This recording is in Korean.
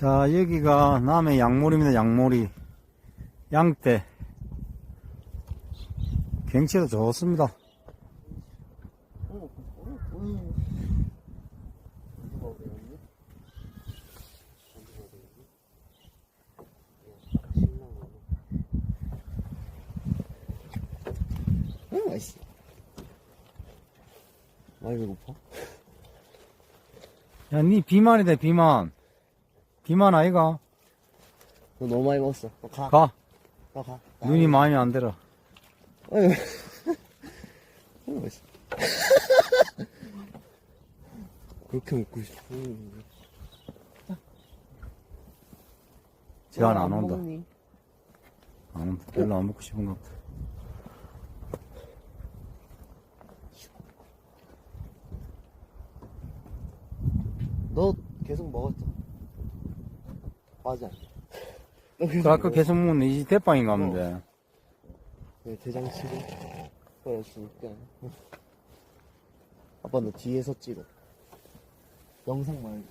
자, 여기가 남해 양모리입니다, 양모리. 양떼. 경치도 좋습니다. 응, 맛있어. 많이 배고파? 야, 니 비만이다, 비만. 비만 아이가? 너 너무 많이 먹었어. 너 가. 가. 너 가. 눈이 마음에 안 들어. 맛있어. 그렇게 먹고 싶어. 제안 안 온다. 먹니? 안 온다. 별로 안 먹고 싶은가 보다. 너 계속 먹었잖아. 맞아. 그 아까. 계속 먹는 이 대빵인가 본데. 네, 대장치고 그랬으니까 아빠 너 뒤에서 찍어 영상 말고